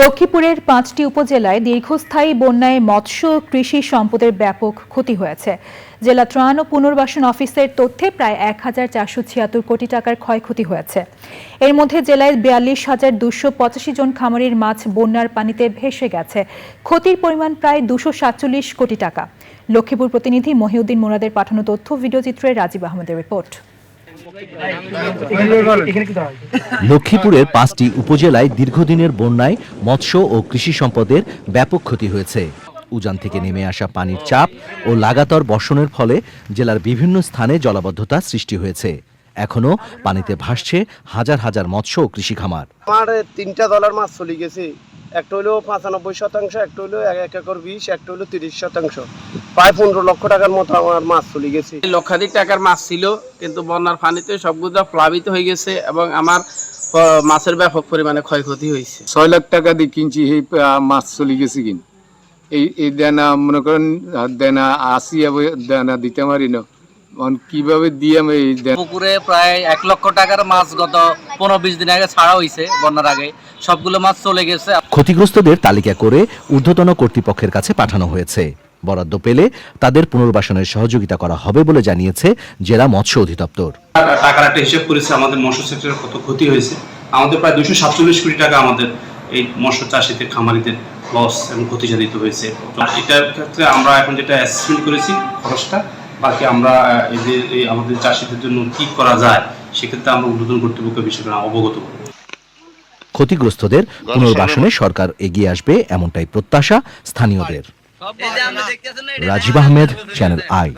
লক্ষ্মীপুরের পাঁচটি উপজেলায় দীর্ঘস্থায়ী বন্যায় মৎস্য কৃষি সম্পদের ব্যাপক ক্ষতি হয়েছে। জেলা ত্রাণ ও পুনর্বাসন অফিসের তথ্যে প্রায় এক হাজার চারশো ছিয়াত্তর কোটি টাকার ক্ষয়ক্ষতি হয়েছে। এর মধ্যে জেলায় বিয়াল্লিশ হাজার দুশো পঁচাশি জন খামারির মাছ বন্যার পানিতে ভেসে গেছে। ক্ষতির পরিমাণ প্রায় দুশো সাতচল্লিশ কোটি টাকা। লক্ষ্মীপুর প্রতিনিধি মহিউদ্দিন মোরাদের পাঠানো তথ্য ভিডিওচিত্রে রাজীব আহমেদের রিপোর্ট। লক্ষ্মীপুরের পাঁচটি উপজেলায় দীর্ঘদিনের বন্যায় মৎস্য ও কৃষি সম্পদের ব্যাপক ক্ষতি হয়েছে। উজান থেকে নেমে আসা পানির চাপ ও লাগাতার বর্ষণের ফলে জেলার বিভিন্ন স্থানে জলাবদ্ধতা সৃষ্টি হয়েছে। এখনও পানিতে ভাসছে হাজার হাজার মৎস্য ও কৃষি খামার আমার তিনটা ডলার মাছ চলে গেছে। একটা হলো পঁচানব্বই শতাংশ একটা হলো এক এক একর বিশ একটা হলো তিরিশ শতাংশ। প্রায় পনেরো লক্ষ টাকার মতো আমার মাছ চলে গেছে। লক্ষাধিক টাকার মাছ ছিল কিন্তু বন্যার পানিতে সবগুলো প্লাবিত হয়ে গেছে এবং আমার মাছের ব্যাপক পরিমাণে ক্ষয়ক্ষতি হয়েছে। ছয় লাখ টাকা দিয়ে কিনছি এই আহ, মাছ চলে গেছে কিন। এই এই দেনা মনে করেন দেনা আসি দেনা দিতে পারি না। কীভাবে দিয়ে আমি পুকুরে প্রায় এক লক্ষ টাকার মাছ গত পনেরো বিশ দিন আগে ছাড়া হয়েছে বন্যার আগে। সবগুলো মাছ চলে গেছে। ক্ষতিগ্রস্তদের তালিকা করে ঊর্ধ্বতন কর্তৃপক্ষের কাছে পাঠানো হয়েছে। বরাদ্দ পেলে তাদের পুনর্বাসনের সহযোগিতা করা হবে বলে জানিয়েছে জেলা মৎস্য অধিদপ্তর। টাকার একটা হিসেব করেছে আমাদের মৎস্য সেক্টরের কত ক্ষতি হয়েছে। আমাদের প্রায় দুশো সাতচল্লিশ কোটি টাকা আমাদের এই মৎস্য চাষিদের খামারিদের লস এবং হয়েছে। এটার ক্ষেত্রে আমরা এখন যেটা অ্যাসেসমেন্ট করেছি খরচটা বাকি আমরা এদের এই আমাদের চাষিদের জন্য কি করা যায় সেক্ষেত্রে আমরা উদ্বোধন কর্তৃপক্ষ বিষয়ে অবগত করব। ক্ষতিগ্রস্তদের পুনর্বাসনে সরকার এগিয়ে আসবে এমনটাই প্রত্যাশা স্থানীয়দের। Rajib Ahmed channel I